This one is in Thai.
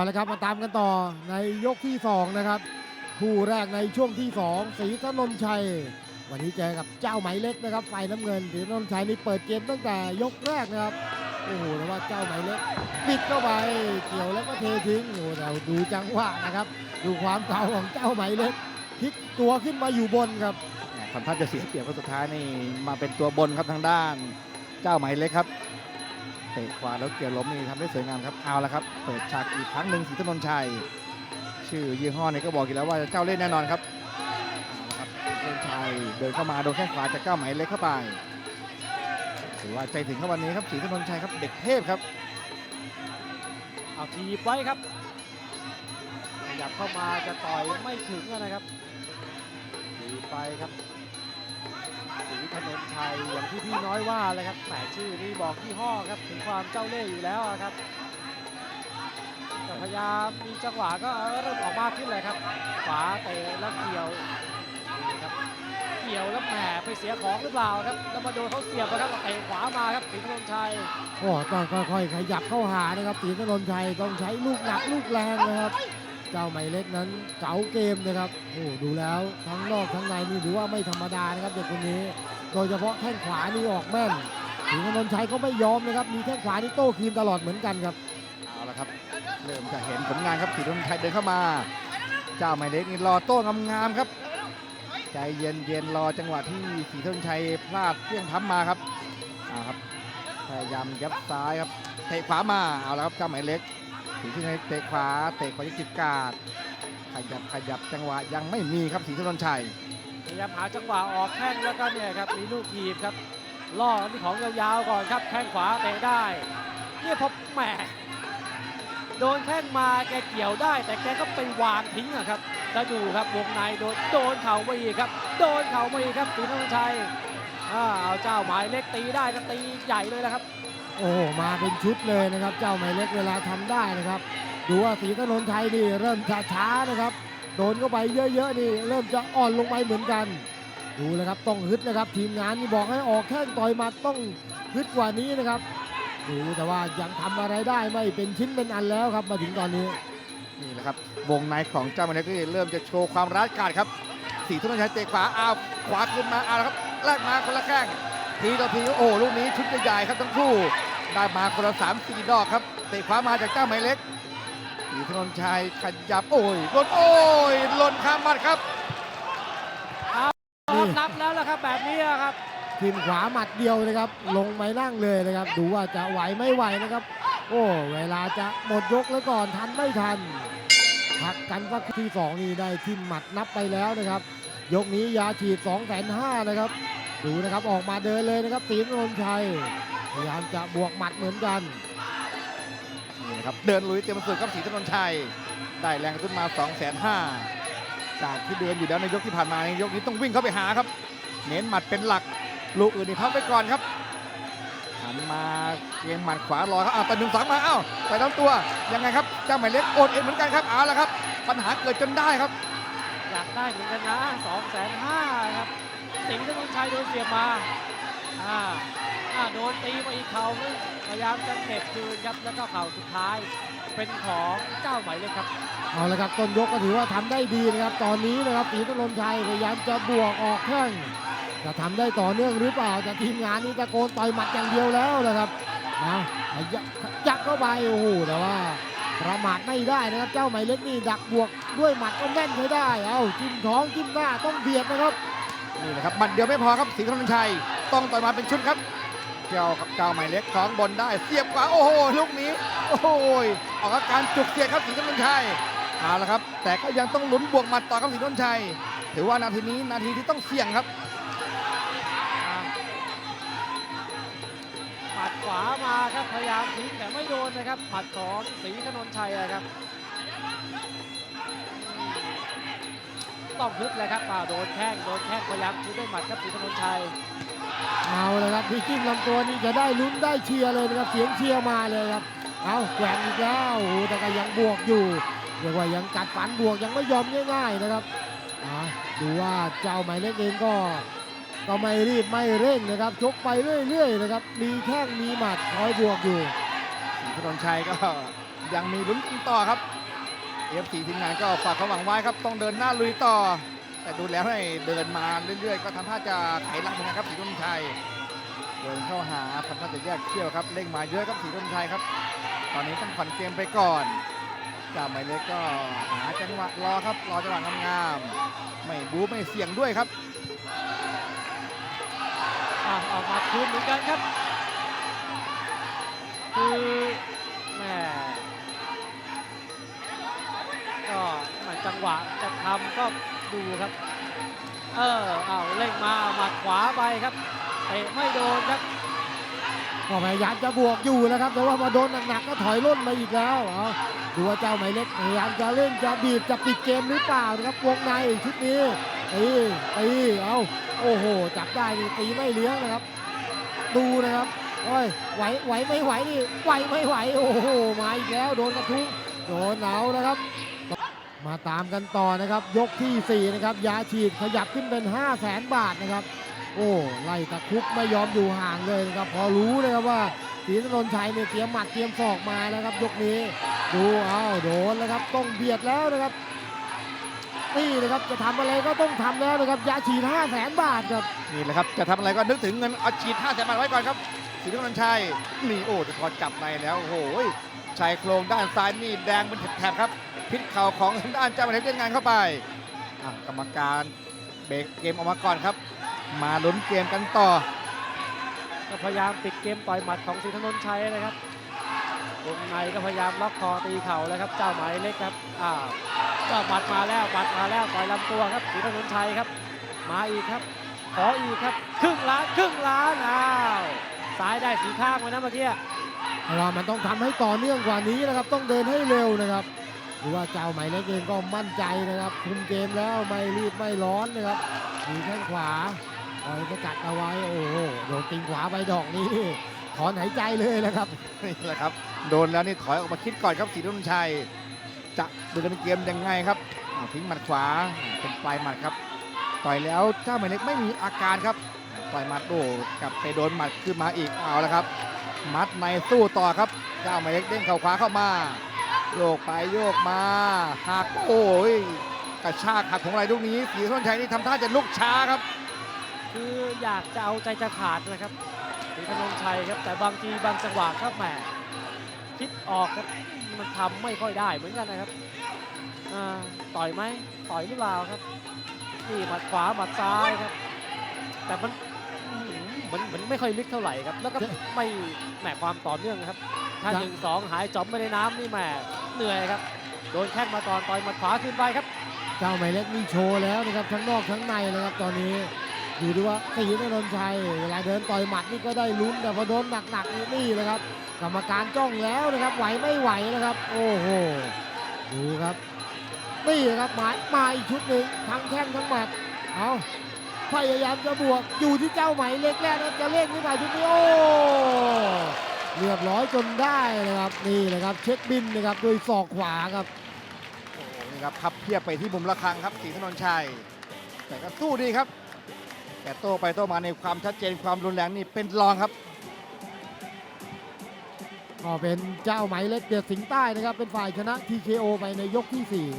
เอาละครับมาตามกันต่อในยกที่ 2 นะครับ คู่แรกในช่วงที่ 2ศรีถนนชัย วันนี้เจอกับเจ้าไหมเล็กนะครับฝ่ายน้ำเงินศรีถนนชัยนี่เปิดเกมตั้งแต่ยกแรกนะครับโอ้โหแต่ว่าเจ้าไหมเล็กบิดเข้าไปเกี่ยวแล้วก็เททิ้งโอ้โหแต่ดูจังหวะนะครับ ดูความเก่าของเจ้าไหมเล็กพลิกตัวขึ้นมาอยู่บนครับทำท่าจะเสียเปรียบเพราะสุดท้ายนี่มาเป็นตัวบนครับทางด้าน เจ้าไหมเล็กครับ เตะขวาแล้วเกี่ยวล้มนี่ทำได้สวยงามครับเอาละครับ เปิดฉากอีกครั้งหนึ่งสีถนนชัย ชื่อยี่ห้อนี่ก็บอกอยู่แล้วว่าเจ้าเล่นแน่นอนครับเอาละครับสีถนชัยเดินเข้ามาโดนแข้งขวาจากเจ้าไหมเล็กเข้าไปถือว่าใจถึงครับวันนี้ครับสีถนนชัยครับเด็กเทพครับเอาทีบไว้ครับขยับเข้ามาจะต่อยไม่ถึงนะครับทีไปครับสีถนน ชัยอย่างที่พี่น้อยว่าเลยครับแหมชื่อนี่บอกยี่ห้อครับถึงความเจ้าเล่ห์อยู่แล้วครับแต่พยายามมีจังหวะก็เริ่มออกมากขึ้นเลยครับขวาเตะแล้วเกี่ยวครับเกี่ยวแล้วแหมไปเสียของหรือเปล่าครับแล้วมาโดนเขาเสียบนะครับเตะขวามาครับสีถนนชัยโอ้ต้องค่อยๆขยับเข้าหานะครับศรีถนนชัยต้องใช้ลูกหนักลูกแรงนะครับเจ้าไหมเล็กนั้นเก๋าเกมนะครับโอ้ดูแล้วทั้งนอกทั้งในนี่ถือว่าไม่ธรรมดานะครับเด็กคนนี้ โดยเฉพาะแข้งขวานี่ออกแม่นศรีถนนชัยก็ไม่ยอมนะครับ มีแข้งขวานี่โต้คืนตลอดเหมือนกันครับ เอาละครับ เริ่มจะเห็นผลงานครับสีธงชัยเดินเข้ามา เจ้าหมายเล็กนี่รอโต้งามๆครับ ใจเย็นเย็นรอจังหวะที่สีธงชัยพลาดเพี้ยงพ้ำมาครับเอาครับ พยายามยับซ้ายครับเตะขวามาเอาละครับเจ้าหมายเล็กสีธงชัยเตะขวาเตะขวายิงจิตกาดขยับขยับจังหวะยังไม่มีครับสีนนชัย พยายามหาจังหวะออกแข้งแล้วก็เนี่ยครับมีลูกทีบครับล่อที่ของยาวๆก่อนครับแข้งขวาเตะได้เนี่ยพอแหมโดนแข้งมาแกเกี่ยวได้ แต่แกก็ไปวางทิ้งอะครับแล้วดูครับวงในโดนโดนเข่ามาอีกครับ โดนเข่ามาอีกครับศรีนนชัยอ่าเอาเจ้าหมายเล็กตีได้ก็ตีใหญ่เลยนะครับ โอ้มาเป็นชุดเลยนะครับ เจ้าหมายเล็กเวลาทำได้นะครับ ดูว่าศรีถนนชัยนี่เริ่มช้าๆนะครับ โดนเข้าไปเยอะๆนี่เริ่มจะอ่อนลงไปเหมือนกัน ดูเลยครับต้องฮึดนะครับ ทีมงานนี่บอกให้ออกแข้งต่อยมัดต้องฮึดกว่านี้นะครับดูแต่ว่ายังทำอะไรได้ไม่เป็นชิ้นเป็นอันแล้วครับมาถึงตอนนี้นี่แหละครับวงในของเจ้ามายเล็กนี่เริ่มจะโชว์ความร้ายกาจครับสีธนนชัยเตะขวาเอาขวาขึ้นมาเอาละครับแลกมาคนละแข้งทีต่อทีโอ้ลูกนี้ชุดใหญ่ครับทั้งคู่ได้มาคนละสามสี่ดอกครับเตะขวามาจากเจ้าไมายเล็ก สีธนนชัยขยับ โอ้ยหล่นโอ้ยหล่นข้ามมัดครับนี่นับแล้วละครับแบบนี้อะครับทีมขวาหมัดเดียวนะครับ ลงไปนั่งเลยนะครับ ดูว่าจะไหวไม่ไหวนะครับ โอ้เวลาจะหมดยกแล้วก่อนทันไม่ทันพักกันสักที่สองนี่ได้ทิมหมัดนับไปแล้วนะครับ ยกนี้ยาฉีด2องแสนห้านะครับ ดูนะครับออกมาเดินเลยนะครับตีนนนชัยพยายามจะบวกหมัดเหมือนกัน นี่นะครับ เดินลุยเตรียมสุดครับสีธนนชัย ได้แรงขึ้นมา2องแสนห้าจากที่เดินอยู่แล้วในยกที่ผ่านมาในยกนี้ต้องวิ่งเข้าไปหาครับ เน้นหมัดเป็นหลัก ลูกอื่นนี่พักไปก่อนครับหันมาเกียงหมัดขวารอครับอ้าวต่อยหนึ่งสองมาอ้าวต่อยลำตัวยังไงครับเจ้าหมายเล็กโอนเอ็นเหมือนกันครับเอาละครับ ปัญหาเกิดจนได้ครับ อยากได้เหมือนกันนะสองแสนห้าครับ สิงห์ธนนชัยโดนเสียบมา อ่าอ่าโดนตีมาอีกเข่านึง พยายามจะเก็บคืนครับแล้วก็เข่าสุดท้ายเป็นของเจ้าไหมเลยครับเอาละครับต้นยกก็ถือว่าทำได้ดีนะครับ ตอนนี้นะครับตีนนชัยพยายามจะบวกออกแข้งจะทำได้ต่อเนื่องหรือเปล่าแต่ทีมงานนี้ตะโกนต่อยหมัดอย่างเดียวแล้วนะครับนะยักยักเข้าไปโอ้โหแต่ว่าประมาทไม่ได้นะครับเจ้าไหมเล็กนี่ดักบวกด้วยหมัดก็แน่นใช้ได้ เอาจิ้มท้องจิ้มหน้าต้องเบียดนะครับนี่นะครับหมัดเดียวไม่พอครับสีธนนชัยต้องต่อยมาเป็นชุดครับ เจ้าเจ้าหมายเล็กของบนได้เสียบขวาโอ้โหลูกนี้ โอ้โหออกอาการจุกเสียครับสีธนนชัยเอาละครับ แต่ก็ยังต้องลุ้นบวกหมัดต่อครับสีธนนชัย ถือว่านาทีนี้นาทีที่ต้องเสี่ยงครับปัดขวามาครับพยายามทิ้งแต่ไม่โดนนะครับปัดของศรีถนนชัยอะครับต้องฮึดเลยครับอ่าโดนแข้งโดนแข้งพยายามทิ้งด้วยหมัดครับศรีถนนชัย เอาเลยครับพี่จิ้มลำตัวนี่จะได้ลุ้นได้เชียร์เลยนะครับเสียงเชียร์มาเลยครับเอาแกว่งอีกแล้วโอ้โหแต่ก็ยังบวกอยู่เรียกว่ายังกัดฟันบวกยังไม่ยอมง่ายๆนะครับดูว่าเจ้าหมายเล็กเองก็ก็ไม่รีบไม่เร่งนะครับชกไปเรื่อยๆนะครับมีแข้งมีหมัดคอยบวกอยู่สีธนนชัยก็ยังมีลุ้นต่อครับเอฟซีทีมงานก็ฝากความหวังไว้ครับต้องเดินหน้าลุยต่อ แต่ดูแล้วให้เดินมาเรื่อยๆ ก็ทำท่าจะไขลังนกันครับสีต้นชัยเดินเข้าหาทำท่าจะแยกเขี้ยวครับเร่งมาเยอะครับสีต้นชัยครับ ตอนนี้ต้องผ่อนเกมไปก่อนจ่าหมายเล็กก็หาจังหวะรอครับรอจังหวะงามๆไม่บู๊ไม่เสี่ยงด้วยครับอะออกมาคืนเหมือนกันครับ คือแหม่ก็มันจังหวะจะทำก็ ดูครับ เออเอาเร่งมาหมัดขวาไปครับเตะไม่โดนครับก็พยายามจะบวกอยู่นะครับ แต่ว่าพอโดนหนักๆก็ถอยร่นมาอีกแล้วเอดูว่าเจ้าหมายเล็กพยายามจะเล่นจะบีบจะปิดเกมหรือเปล่านะครับวงในชุดนี้ตีตีเอาโอ้โห จับได้นี่ตีไม่เลี้ยงนะครับ ดูนะครับโอ้ยไหวไหวไม่ไหวนี่ไหวไม่ไหวโอ้โหมาอีกแล้วโดนกระทุ้งโดนหนาวนะครับ มาตามกันต่อนะครับ ยกทีสี่ 4 นะครับ ยาฉีดขยับขึ้นเป็น 5 0 0แสนบาทนะครับ โอ้ไล่ตะคุบไม่ยอมอยู่ห่างเลยนะครับ พอรู้นะครับว่าศรีนนท์ชัยเนี่ยเตรียมหมัดเตรียมศอกมานะครับ ยกนี้ดูเอาโดนแล้วครับต้องเบียดแล้วนะครับนี่นะครับจะทำอะไรก็ต้องทำแล้วนะครับยาฉีด5 0 0แสนบาทครับนี่แหละครับจะทำอะไรก็นึกถึงเงินเอาฉีด5้าแสนบาทไว้ก่อนครับสีน้ำมันชัยนี่โอ้พอจับในแล้วโอ้โหชายโครงด้านซ้ายนี่แดงเป็นแถบครับ พิษเข่าของทางด้านเจ้าหน้าที่เล่นงานเข้าไปอะกรรมการเบรกเกมออกมาก่อนครับ มาลุ้นเกมกันต่อก็พยายามปิดเกมต่อยหมัดของศรีธนนชัยนะครับวงในก็พยายามล็อกคอตีเข่าแล้วครับ เจ้าหมายเล็กครับอ้าวก็หมัดมาแล้วหมัดมาแล้วต่อยลำตัวครับศรีธนนชัยครับ มาอีกครับ ขออีกครับ ครึ่งล้านครึ่งล้านอ้าวซ้ายได้สีข้างไว้นะเมื่อกี้แต่ว่ามันต้องทำให้ต่อเนื่องกว่านี้นะครับ ต้องเดินให้เร็วนะครับ หรือว่าเจ้าไหม่เล็กเองก็มั่นใจนะครับคุมเกมแล้วไม่รีบไม่ร้อนนะครับมีแข้งขวาคอยสกัดเอาไว้โอ้โหโดนติงขวาไปดอกนี้ถอนหายใจเลยนะครับนี่แหละครับ โดนแล้วนี่ถอยออกมาคิดก่อนครับสีนุ่นชัย จะเดินเกมยังไงครับทิ้งหมัดขวาเป็นปลายหมัดครับ ต่อยแล้วเจ้าหมายเล็กไม่มีอาการครับต่อยหมัดโอ้กลับไปโดนหมัดขึ้นมาอีกเอาแล้วครับ มัดในสู้ต่อครับเจ้าหมายเล็กเด้งเข่าขวาเข้ามา โยกไปโยกมาหักโอ้ยกระชากหักของอะไรลูกนี้สีส้นชัยนี่ทำท่าจะลุกช้าครับ คืออยากจะเอาใจจะขาดนะครับศรีธนนชัยครับ แต่บางทีบางจังหวะครับแหมคิดออกครับมันทำไม่ค่อยได้เหมือนกันนะครับอ่าต่อยไหมต่อยหรือเปล่าครับนี่หมัดขวาหมัดซ้ายครับ แต่มันอื้อหือเหมันเหมันไม่ค่อยลึกเท่าไหร่ครับ แล้วก็ไม่แหมความต่อเนื่องนะครับ ถ้าครับหนึ่งสองหายจอมไม่ได้น้ำนี่แหม เหนื่อยครับ โดนแข้งมาก่อนต่อยหมัดขวาขึ้นไปครับ เจ้าหมเล็กนี่โชว์แล้วนะครับทั้งนอกทั้งในนะครับตอนนี้ดูดูว่าศรีนนท์ชัยเวลาเดินต่อยหมัดนี่ก็ได้ลุ้นแต่พอโดนหนักๆนี่นี่นะครับกรรมการจ้องแล้วนะครับไหวไม่ไหวนะครับ โอ้โหดูครับนี่นะครับหมายมาอีกชุดหนึ่งทั้งแข้งทั้งหมัดเอาพยายามจะบวกอยู่ที่เจ้าไหมเล็กแล้วนะครับจะเล่นหรือเปล่าชุดนี้โอ้ เรียบร้อยจนได้นะครับนี่นะครับเช็คบินนะครับโดยศอกขวาครับโอ้โหนี่ครับพับเพียบไปที่มุมระฆังครับสีถนนชัยแต่ก็สู้ดีครับ แต่โต้ไปโต้มาในความชัดเจนความรุนแรงนี่เป็นรองครับ ก็เป็นเจ้าไหมเล็กเดือดสิงห์ใต้นะครับ เป็นฝ่ายชนะ TKO ไปในยกที่4